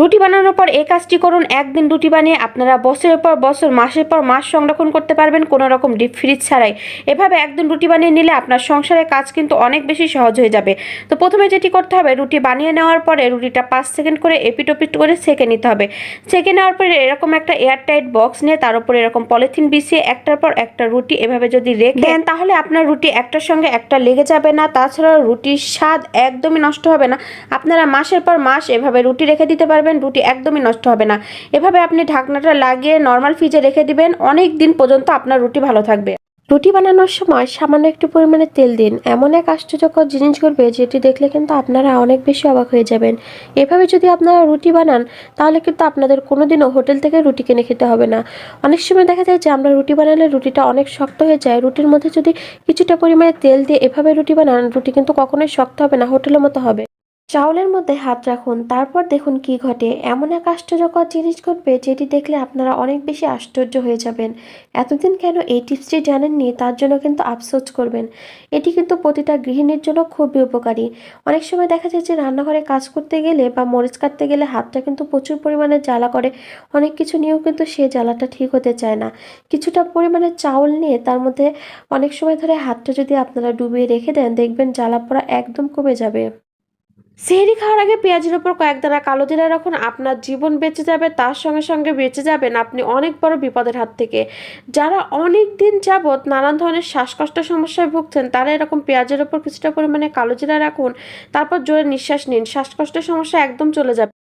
রুটি বানানোর পর এই কাজটি করুন। একদিন রুটি বানিয়ে আপনারা বছরের পর বছর, মাসের পর মাস সংরক্ষণ করতে পারবেন কোনো রকম ডিপ ফ্রিজ ছাড়াই। এভাবে একদিন রুটি বানিয়ে নিলে আপনার সংসারের কাজ কিন্তু অনেক বেশি সহজ হয়ে যাবে। তো প্রথমে যেটি করতে হবে, রুটি বানিয়ে নেওয়ার পরে রুটিটা পাঁচ সেকেন্ড করে এপিটোপিট করে সেকে নিতে হবে। সেকে নেওয়ার পরে এরকম একটা এয়ারটাইট বক্স নিয়ে তার উপরে এরকম পলিথিন বিছিয়ে একটার পর একটা রুটি এভাবে যদি রেখে দেন, তাহলে আপনার রুটি একটার সঙ্গে একটা লেগে যাবে না। তাছাড়া রুটির স্বাদ একদমই নষ্ট হবে না। আপনারা মাসের পর মাস এভাবে রুটি রেখে দিতে পারবেন। রুটি একদমই নষ্ট হবে না। এভাবে আপনি ঢাকনাটা লাগিয়ে নর্মাল ফ্রিজে রেখে দিবেন, অনেক দিন পর্যন্ত আপনার রুটি ভালো থাকবে। রুটি বানানোর সময় সামান্য একটু পরিমাণে তেল দিন। এমন এক আশ্চর্যকর জিনিস করবে যেটি দেখলে কিন্তু আপনারা অনেক বেশি অবাক হয়ে যাবেন। এভাবে যদি আপনারা রুটি বানান, তাহলে কিন্তু আপনাদের কোনোদিনও হোটেল থেকে রুটি কিনে খেতে হবে না। অনেক সময় দেখা যায় যে আমরা রুটি বানালে রুটিটা অনেক শক্ত হয়ে যায়। রুটির মধ্যে যদি কিছুটা পরিমাণে তেল দিয়ে এভাবে রুটি বানান, রুটি কিন্তু কখনোই শক্ত হবে না, হোটেলের মতো হবে। চাউলের মধ্যে হাত রাখুন, তারপর দেখুন কি ঘটে। এমন এক আশ্চর্যকর জিনিস ঘটবে, যেটি দেখলে আপনারা অনেক বেশি আশ্চর্য হয়ে যাবেন। এতদিন কেন এই টিপসটি জানেননি, তার জন্য কিন্তু আফসোস করবেন। এটি কিন্তু প্রতিটা গৃহিণীর জন্য খুবই উপকারী। অনেক সময় দেখা যায় যে রান্নাঘরে কাজ করতে গেলে বা মরিচ কাটতে গেলে হাতটা কিন্তু প্রচুর পরিমাণে জ্বালা করে, অনেক কিছু নিয়েও কিন্তু সে জ্বালাটা ঠিক হতে চায় না। কিছুটা পরিমাণে চাউল নিয়ে তার মধ্যে অনেক সময় ধরে হাতটা যদি আপনারা ডুবিয়ে রেখে দেন, দেখবেন জ্বালা পড়া একদম কমে যাবে। সেহরি খাওয়ার আগে পেঁয়াজের ওপর কয়েক দানা কালো জিরা রাখুন, আপনার জীবন বেঁচে যাবে, তার সঙ্গে সঙ্গে বেঁচে যাবেন আপনি অনেক বড় বিপদের হাত থেকে। যারা অনেক দিন যাবৎ নানান ধরনের শ্বাসকষ্ট সমস্যায় ভুগছেন, তারা এরকম পেঁয়াজের ওপর কিছুটা পরিমাণে কালো জিরা রাখুন, তারপর জোরে নিঃশ্বাস নিন। শ্বাসকষ্টের সমস্যা একদম চলে যাবে।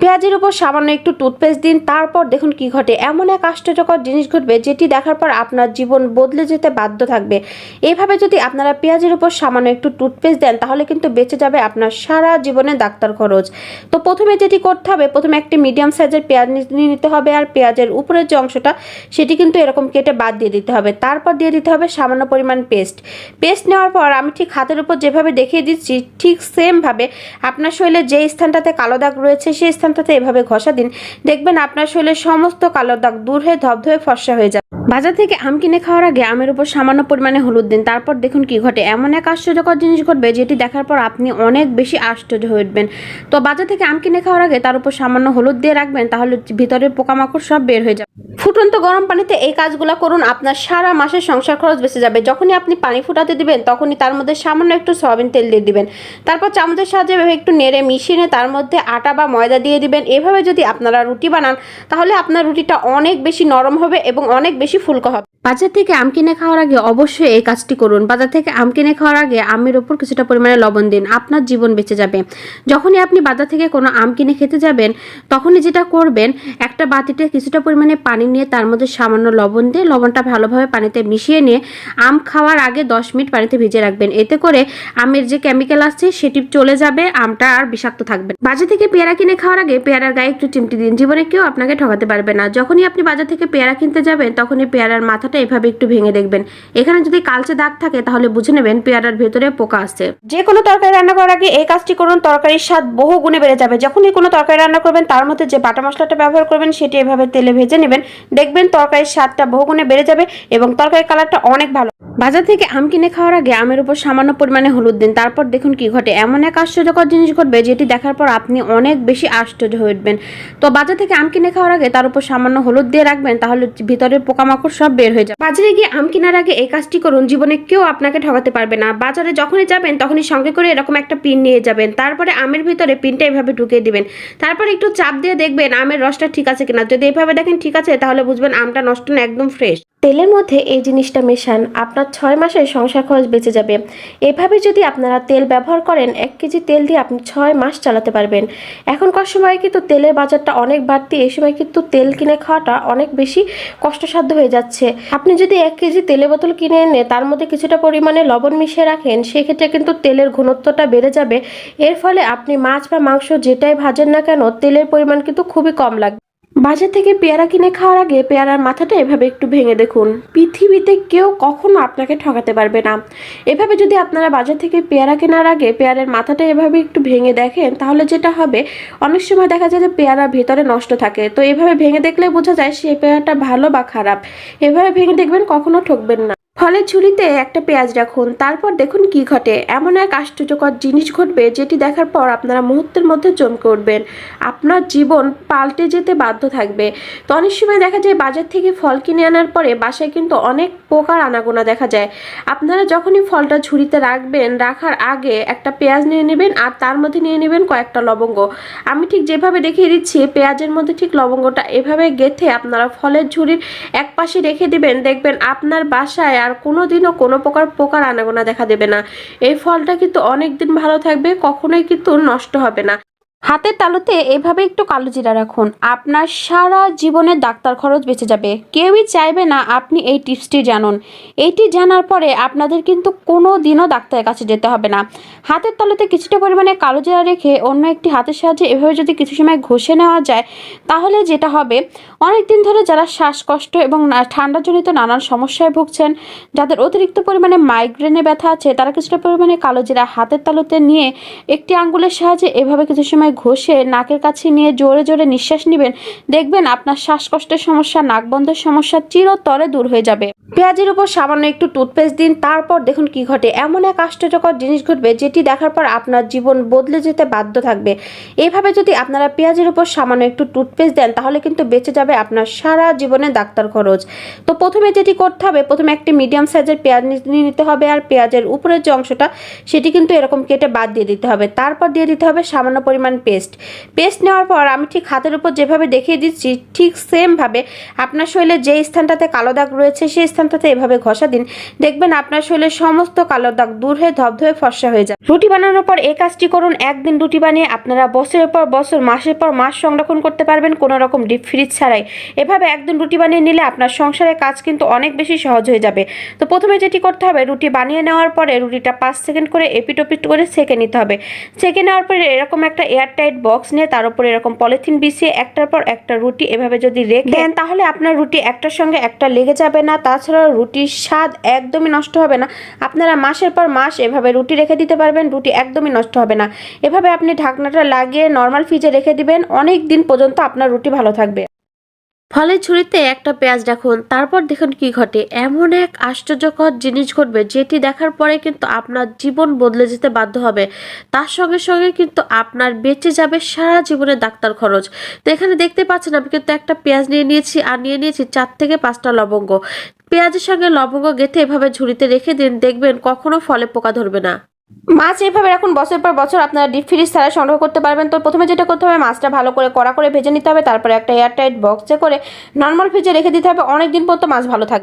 পেঁয়াজের উপর সামান্য একটু টুথপেস্ট দিন, তারপর দেখুন কি ঘটে। এমন এক আশ্চর্যকর জিনিস ঘটবে, যেটি দেখার পর আপনার জীবন বদলে যেতে বাধ্য থাকবে। এইভাবে যদি আপনারা পেঁয়াজের উপর সামান্য একটু টুথপেস্ট দেন, তাহলে কিন্তু বেঁচে যাবে আপনার সারা জীবনের ডাক্তার খরচ। তো প্রথমে যেটি করতে হবে, প্রথমে একটি মিডিয়াম সাইজের পেঁয়াজ নিয়ে নিতে হবে, আর পেঁয়াজের উপরের যে অংশটা, সেটি কিন্তু এরকম কেটে বাদ দিয়ে দিতে হবে। তারপর দিয়ে দিতে হবে সামান্য পরিমাণ পেস্ট পেস্ট নেওয়ার পর আমি ঠিক হাতের উপর যেভাবে দেখিয়ে দিচ্ছি, ঠিক সেমভাবে আপনার শরীরে যে স্থানটাতে কালো দাগ রয়েছে, সেই স্থানটাতে এভাবে ঘষা দিন, দেখবেন আপনার শরীরের সমস্ত কালো দাগ দূর হয়ে ধবধবে ফর্সা হয়ে যাবে। বাজার থেকে আম কিনে খাওয়ার আগে আমের উপর সামান্য পরিমাণে হলুদ দিন, তারপর দেখুন কি ঘটে। এমন এক আশ্চর্যকর জিনিস ঘটবে, যেটি দেখার পর আপনি অনেক বেশি আশ্চর্য হয়ে উঠবেন। তো বাজার থেকে আম কিনে খাওয়ার আগে তার উপর সামান্য হলুদ দিয়ে রাখবেন, তাহলে ভিতরের পোকামাকড় সব বের হয়ে যাবে। ফুটন্ত গরম পানিতে এই কাজগুলো করুন, আপনার সারা মাসের সংসার খরচ বেঁচে যাবে। যখনই আপনি পানি ফুটাতে দিবেন, তখনই তার মধ্যে সামান্য একটু সয়াবিন তেল দিয়ে দিবেন। তারপর চামচের সাহায্যে একটু নেড়ে মিশিয়ে তার মধ্যে আটা বা ময়দা দিয়ে দিবেন। এভাবে যদি আপনারা রুটি বানান, তাহলে আপনার রুটিটা অনেক বেশি নরম হবে এবং অনেক বেশি ফুলকো হবে। বাজার থেকে আম কিনে খাওয়ার আগে অবশ্যই এই কাজটি করুন। বাজার থেকে আম কিনে খাওয়ার আগে আমের ওপর কিছুটা পরিমাণে লবণ দিন। আপনার জীবন বেঁচে যাবে। যখনই আপনি বাজার থেকে কোনো আম কিনে খেতে যাবেন, তখনই যেটা করবেন, একটা বাটিতে কিছুটা পরিমাণে পানি নিয়ে তার মধ্যে সামান্য লবণ দিয়ে লবণটা ভালোভাবে পানিতে মিশিয়ে নিয়ে আম খাওয়ার আগে দশ মিনিট পানিতে ভিজে রাখবেন। এতে করে আমের যে কেমিক্যাল আছে সেটি চলে যাবে, আমটা আর বিষাক্ত থাকবে। বাজার থেকে পেয়ারা কিনে খাওয়ার আগে পেয়ারার গায়ে একটু চিমটি দিন। জীবনে কেউ আপনাকে ঠকাতে পারবে না। যখনই আপনি বাজার থেকে পেয়ারা কিনতে যাবেন, তখনই পেয়ারার মাথাটা এভাবে একটু ভেঙে দেখবেন। এখানে যদি কালচে দাগ থাকে, তাহলে বুঝে নেবেন পেয়ারার ভেতরে পোকা আছে যে কোনো তরকারি রান্না করার আগে এই কাজটি করুন, তরকারির স্বাদ বহু গুণে বেড়ে যাবে। যখনই কোনো তরকারি রান্না করবেন, তার মধ্যে যে বাটা মশলাটা ব্যবহার করবেন, সেটি এভাবে তেলে ভেজে নেবেন। দেখবেন তরকারির স্বাদটা বহু গুণে বেড়ে যাবে এবং তরকারির কালারটা অনেক ভালো। বাজার থেকে আম কিনে খাওয়ার আগে আমের উপর সামান্য পরিমাণে হলুদ দিন, তারপর দেখুন কি ঘটে। এমন এক আশ্চর্যকর জিনিস ঘটবে, যেটি দেখার পর আপনি অনেক বেশি আশ্চর্য হয়ে উঠবেন। তো বাজার থেকে আম কিনে খাওয়ার আগে তার উপর সামান্য হলুদ দিয়ে রাখবেন, তাহলে ভিতরের পোকামাকড় সব বের হয়ে যাবে। বাজারে গিয়ে আম কেনার আগে এই কাজটি করুন। জীবনে কেউ আপনাকে ঠকাতে পারবে না। বাজারে যখনই যাবেন, তখনই সঙ্গে করে এরকম একটা পিন নিয়ে যাবেন। তারপরে আমের ভিতরে পিনটা এভাবে ঢুকিয়ে দিবেন। তারপরে একটু চাপ দিয়ে দেখবেন আমের রসটা ঠিক আছে কিনা। যদি এভাবে দেখেন ঠিক আছে, তাহলে বুঝবেন আমটা নষ্ট না, একদম ফ্রেশ তেলের মধ্যে এই জিনিসটা মেশান, আপনার ছয় মাসের সংসার খরচ বেঁচে যাবে। এভাবে যদি আপনারা তেল ব্যবহার করেন, এক কেজি তেল দিয়ে আপনি ছয় মাস চালাতে পারবেন। এখনকার সময় কিন্তু তেলের বাজারটা অনেক বাড়তি, এই সময় কিন্তু তেল কিনে খাওয়াটা অনেক বেশি কষ্টসাধ্য হয়ে যাচ্ছে। আপনি যদি এক কেজি তেলের বোতল কিনে এনে তার মধ্যে কিছুটা পরিমাণে লবণ মিশিয়ে রাখেন, সেক্ষেত্রে কিন্তু তেলের ঘনত্বটা বেড়ে যাবে। এর ফলে আপনি মাছ বা মাংস যেটাই ভাজেন না কেন, তেলের পরিমাণ কিন্তু খুবই কম লাগবে। বাজার থেকে পেয়ারা কিনে খাওয়ার আগে পেয়ারার মাথাটা এভাবে একটু ভেঙে দেখুন। পৃথিবীতে কেউ কখনো আপনাকে ঠকাতে পারবে না। এভাবে যদি আপনারা বাজার থেকে পেয়ারা কেনার আগে পেয়ারের মাথাটা এভাবে একটু ভেঙে দেখেন, তাহলে যেটা হবে, অনেক সময় দেখা যায় যে পেয়ারা ভেতরে নষ্ট থাকে। তো এভাবে ভেঙে দেখলে বোঝা যায় সে পেয়ারাটা ভালো বা খারাপ। এভাবে ভেঙে দেখবেন কখনো ঠকবেন না। ফলের ঝুড়িতে একটা পেঁয়াজ রাখুন, তারপর দেখুন কি ঘটে। এমন এক আশ্চর্যকর জিনিস ঘটবে যেটি দেখার পর আপনারা মুহূর্তের মধ্যে চমকে উঠবেন। আপনার জীবন পাল্টে যেতে বাধ্য থাকবে। তো অনেক সময় দেখা যায় বাজার থেকে ফল কিনে আনার পরে বাসায় কিন্তু অনেক পোকার আনাগোনা দেখা যায়। আপনারা যখনই ফলটা ঝুড়িতে রাখবেন, রাখার আগে একটা পেঁয়াজ নিয়ে নেবেন আর তার মধ্যে নিয়ে নেবেন কয়েকটা লবঙ্গ। আমি ঠিক যেভাবে দেখিয়ে দিচ্ছি, পেঁয়াজের মধ্যে ঠিক লবঙ্গটা এভাবে গেথে আপনারা ফলের ঝুড়ির এক পাশে রেখে দিবেন। দেখবেন আপনার বাসায় আর কোনো দিনও কোনো প্রকার পোকার আনাগোনা দেখা দেবে না। এই ফলটা কিন্তু অনেক দিন ভালো থাকবে, কখনোই কিন্তু নষ্ট হবে না। হাতের তালুতে এভাবে একটু কালো জিরা রাখুন। আপনার সারা জীবনের ডাক্তার খরচ বেঁচে যাবে। কেউই চাইবে না আপনি এই টিপসটি জানুন। এইটি জানার পরে আপনাদের কিন্তু কোনো দিনও ডাক্তারের কাছে যেতে হবে না। হাতের তালুতে কিছুটা পরিমাণে কালো জিরা রেখে অন্য একটি হাতের সাহায্যে এভাবে যদি কিছু সময় ঘষে নেওয়া যায়, তাহলে যেটা হবে অনেক দিন ধরে যারা শ্বাসকষ্ট এবং ঠান্ডাজনিত নানান সমস্যায় ভুগছেন, যাদের অতিরিক্ত পরিমাণে মাইগ্রেনে ব্যথা আছে, তারা কিছুটা পরিমাণে কালো জিরা হাতের তালুতে নিয়ে একটি আঙ্গুলের সাহায্যে এভাবে কিছু সময় ঘষে নাকের কাছে নিয়ে জোরে জোরে নিঃশ্বাস নেবেন, দেখবেন আপনার শ্বাসকষ্টের সমস্যা, নাকবন্ধের সমস্যা চিরতরে দূর হয়ে যাবে। পেঁয়াজের উপর সামান্য একটু টুথপেস্ট দিন, তারপর দেখুন কি ঘটে। এমন এক আশ্চর্যকর জিনিস ঘটবে, যেটি দেখার পর আপনার জীবন বদলে যেতে বাধ্য থাকবে। এইভাবে যদি আপনারা পেঁয়াজের উপর সামান্য একটু টুথপেস্ট দেন, তাহলে কিন্তু বেঁচে যাবে আপনার সারা জীবনে ডাক্তার খরচ। তো প্রথমে যেটি করতে হবে, প্রথমে একটি মিডিয়াম সাইজের পেঁয়াজ নিয়ে নিতে হবে, আর পেঁয়াজের উপরের যে অংশটা, সেটি কিন্তু এরকম কেটে বাদ দিয়ে দিতে হবে। তারপর দিয়ে দিতে হবে সামান্য পরিমাণ পেস্ট পেস্ট নেওয়ার পর আমি ঠিক হাতের উপর যেভাবে দেখিয়ে দিচ্ছি, ঠিক সেমভাবে আপনার শরীরে যে স্থানটাতে কালো দাগ রয়েছে, সেই স্থানটাতে এভাবে ঘষা দিন দেখবেন আপনার শরীরের সমস্ত কালো দাগ দূর হয়ে ধবধবে ফর্সা হয়ে যায়। রুটি বানানোর পর এই কাজটি করুন একদিন রুটি বানিয়ে আপনারা বছরের পর বছর মাসের পর মাস সংরক্ষণ করতে পারবেন কোনো রকম ডিপ ফ্রিজ ছাড়াই। এভাবে একদিন রুটি বানিয়ে নিলে আপনার সংসারের কাজ কিন্তু অনেক বেশি সহজ হয়ে যাবে। তো প্রথমে যেটি করতে হবে রুটি বানিয়ে নেওয়ার পরে রুটিটা পাঁচ সেকেন্ড করে এপিটোপিট করে সেকে নিতে হবে। সেকে নেওয়ার পরে এরকম একটা এয়ারটাইট বক্স নিয়ে তার উপরে এরকম পলিথিন বিছিয়ে একটার পর একটা রুটি এভাবে যদি রেখে দেন। তাহলে আপনার রুটি একটার সঙ্গে একটা লেগে যাবে না তাছাড়া রুটির স্বাদ একদমই নষ্ট হবে না। আপনারা মাসের পর মাস এভাবে রুটি রেখে দিতে পারবেন, রুটি একদমই নষ্ট হবে না। এভাবে আপনি ঢাকনাটা লাগিয়ে নর্মাল ফ্রিজে রেখে দিবেন অনেক দিন পর্যন্ত আপনার রুটি ভালো থাকবে। ফলের ঝুড়িতে একটা পেঁয়াজ রাখুন, তারপর দেখুন কি ঘটে। এমন এক আশ্চর্যকর জিনিস ঘটবে, যেটি দেখার পরে কিন্তু আপনার জীবন বদলে যেতে বাধ্য হবে। তার সঙ্গে সঙ্গে কিন্তু আপনার বেঁচে যাবে সারা জীবনের ডাক্তার খরচ। তো এখানে দেখতে পাচ্ছেন, আমি কিন্তু একটা পেঁয়াজ নিয়ে নিয়েছি, আর নিয়ে নিয়েছি চার থেকে পাঁচটা লবঙ্গ। পেঁয়াজের সঙ্গে লবঙ্গ গেঁথে এভাবে ঝুড়িতে রেখে দিন, দেখবেন কখনো ফলে পোকা ধরবে না। মাছ এইভাবে এখন বছর পর বছর আপনারা ডিপ ফ্রিজ ছাড়া সংগ্রহ করতে পারবেন। তো প্রথমে যেটা করতে হবে, মাছটা ভালো করে কড়া করে ভেজে নিতে হবে, তারপরে একটা এয়ারটাইট বক্সে করে নর্মাল ফ্রিজে রেখে দিতে হবে। অনেক দিন পর্যন্ত মাছ ভালো থাকবে।